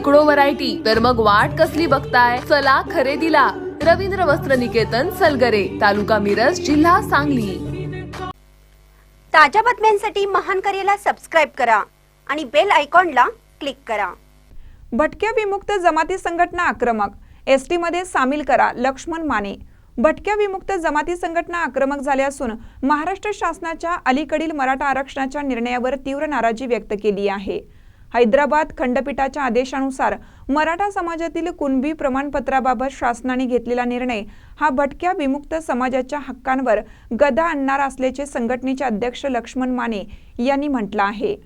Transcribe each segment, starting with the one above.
शेकडो व्हरायटी तर मग वाट कसली बघताय? चला खरेदीला. रवींद्र वस्त्र निकेतन सलगरे तालुका मिरज जिल्हा सांगली. ताज्या बातम्यांसाठी महान करेला सबस्क्राईब करा आणि बेल आयकॉनला क्लिक करा. भटक्या विमुक्त जमाती संघटना आक्रमक. एसमध्ये सामील करा लक्ष्मण माने. भटक्या विमुक्त जमाती संघटना आक्रमक झाल्या असून महाराष्ट्र शासनाच्या अलीकडील मराठा आरक्षणाच्या निर्णयावर तीव्र नाराजी व्यक्त केली आहे. हैदराबाद खंडपीठाच्या आदेशानुसार मराठा समाजातील कुणबी प्रमाणपत्राबाबत शासनाने घेतलेला निर्णय हा भटक्या विमुक्त समाजाच्या हक्कांवर गदा आणणार असल्याचे संघटनेचे अध्यक्ष लक्ष्मण माने यांनी म्हटलं आहे.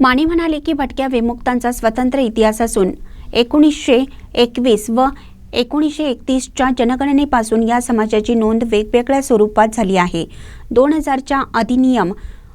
माने म्हणाले की भटक्या विमुक्तांचा स्वतंत्र इतिहास असून एकोणीसशे एकवीस व एकोणीसशे एकतीसच्या जनगणनेपासून या समाजाची नोंद वेगवेगळ्या स्वरूपात झाली आहे. दोन हजारच्या अधिनियम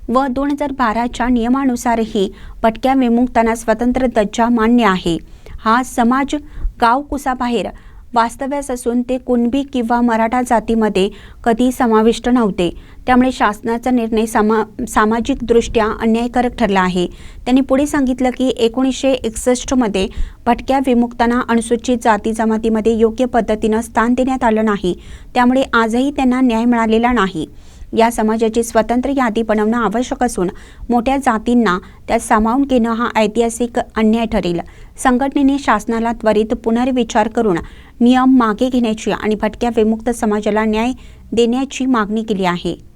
व दोन हजार बाराच्या नियमानुसारही भटक्या विमुक्तांना स्वतंत्र दर्जा मान्य आहे. हा समाज गाव कुसाबाहेर वास्तव्यास असून ते कुणबी किंवा मराठा जातीमध्ये कधी समाविष्ट नव्हते. त्यामुळे शासनाचा निर्णय सामा सामाजिकदृष्ट्या अन्यायकारक ठरला आहे. त्यांनी पुढे सांगितलं की एकोणीसशे एकसष्टमध्ये भटक्या विमुक्तांना अनुसूचित जाती जमातीमध्ये योग्य पद्धतीनं स्थान देण्यात आलं नाही. त्यामुळे आजही त्यांना न्याय मिळालेला नाही. या समाजाची स्वतंत्र यादी बनवणं आवश्यक असून मोठ्या जातींना त्यात सामावून घेणं हा ऐतिहासिक अन्याय ठरेल. संघटनेने शासनाला त्वरित पुनर्विचार करून नियम मागे घेण्याची आणि भटक्या विमुक्त समाजाला न्याय देण्याची मागणी केली आहे.